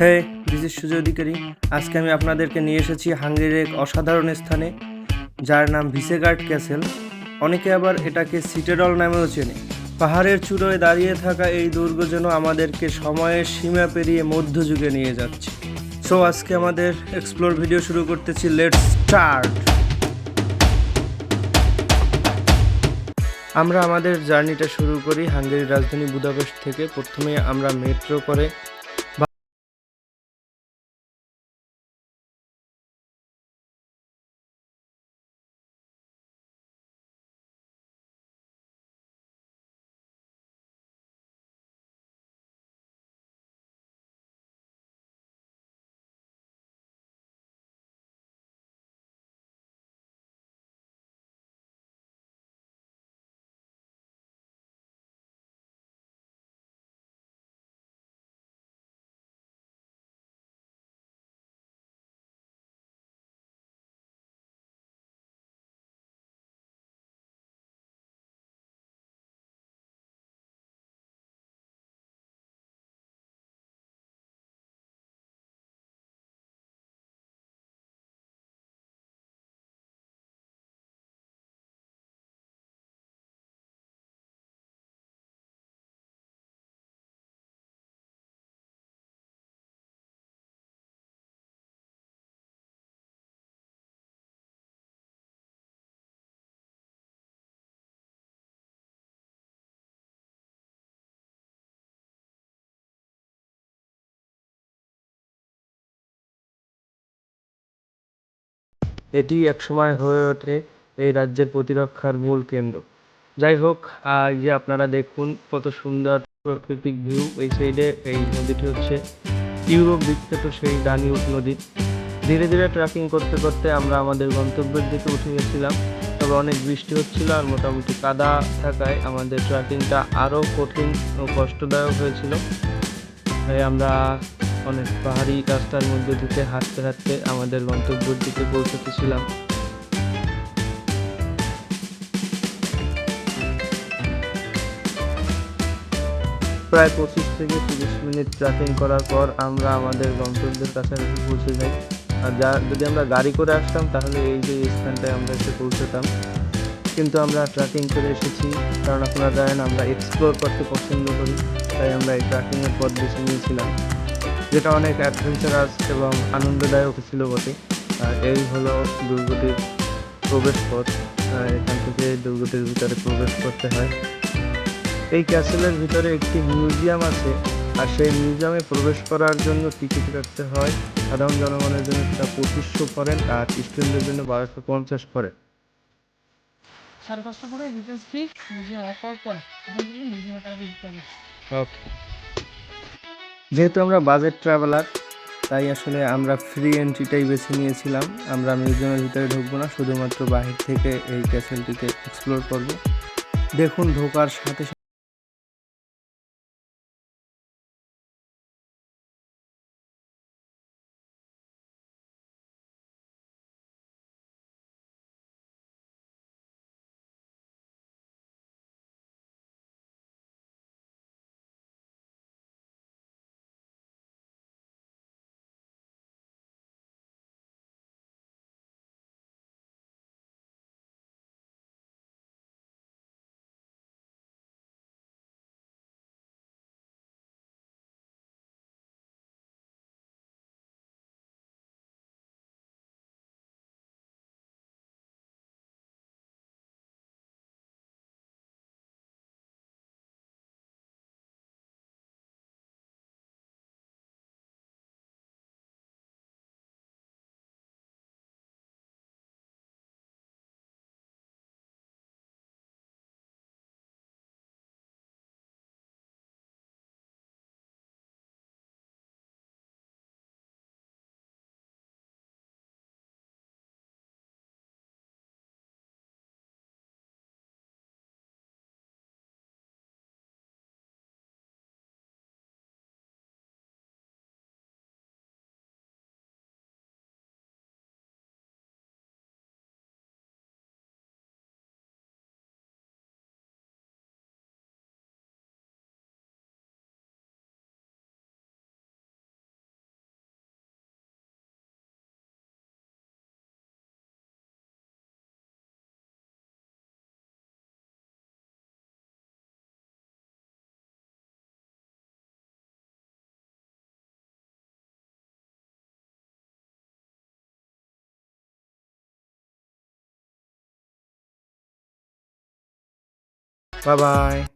Hey this is Sujoy Adhikari. আজকে আমি আপনাদেরকে নিয়ে এসেছি হাঙ্গেরির এক অসাধারণ স্থানে, যার নাম ভিসেগার্ড ক্যাসেল। অনেকে আবার এটাকে সিটেডল নামেও চেনে। পাহাড়ের চূড়োয় দাঁড়িয়ে থাকা এই দুর্গ যেন আমাদেরকে সময়ের সীমা পেরিয়ে মধ্যযুগে নিয়ে যাচ্ছে। সো আজকে আমাদের এক্সপ্লোর ভিডিও শুরু করতেছি। লেটস স্টার্ট আমরা আমাদের জার্নিটা শুরু করি হাঙ্গেরির রাজধানী বুদাপেস্ট থেকে। প্রথমে আমরা মেট্রো করে এটি একসময় হয়ে ওঠে এই রাজ্যের প্রতিরক্ষার মূল কেন্দ্র। যাই হোক এই যে আপনারা দেখুন কত সুন্দর প্রাকৃতিক ভিউ এই সাইডে এই নদীটি হচ্ছে ইউরোপ বিখ্যাত সেই ডানিউব নদী। ধীরে ধীরে ট্রেকিং করতে করতে আমরা আমাদের গন্তব্যের দিকে উঠে গেছিলাম। তবে অনেক বৃষ্টি হচ্ছিল আর মোটামুটি কাদা থাকায় আমাদের ট্রেকিংটা আরও কঠিন ও কষ্টদায়ক হয়েছিল। তাই আমরা অনেক পাহাড়ি রাস্তার মধ্যে দিকে হাঁটতে হাঁটতে আমাদের গন্তব্যের দিকে পৌঁছতেছিলাম। প্রায় পঁচিশ থেকে তিরিশ মিনিট ট্রেকিং করার পর আমরা আমাদের গন্তব্যের কাছাকাছি পৌঁছে যাই। আর যা, যদি আমরা গাড়ি করে আসতাম, তাহলে এই যে স্থানটায় আমরা এসে পৌঁছতাম। কিন্তু আমরা ট্রেকিং করে এসেছি, কারণ আপনারা জানেন আমরা এক্সপ্লোর করতে পছন্দ করি, তাই আমরা এই ট্রেকিংয়ের পথ বেছে নিয়েছিলাম। যেটা অনেক অ্যাডভেঞ্চারাস এবং আনন্দদায়ক ছিল বটে। আর এই হলো দুর্গটির প্রবেশ পথ এখান থেকে দুর্গটির ভিতরে প্রবেশ করতে হয়। এই ক্যাসেলের ভিতরে একটি মিউজিয়াম আছে আর সেই মিউজিয়ামে প্রবেশ করার জন্য টিকিট কাটতে হয়। সাধারণ জনগণের জন্য সেটা পঁচিশশো করেন আর স্টুডেন্টদের জন্য বারোশো পঞ্চাশ করেন সাড়ে পাঁচটা করে ফি নিজে অফার পর নিজে টাকা দিতে হবে ওকে যেহেতু আমরা বাজেট ট্রাভেলার তাই আসলে আমরা ফ্রি এন্ট্রিটাই বেছে নিয়েছিলাম। আমরা মিউজিয়ামের ভিতরে ঢুকবো না, শুধুমাত্র বাহির থেকে এই ক্যাসেলটিকে এক্সপ্লোর করব। দেখুন, ঢোকার সাথে 拜拜。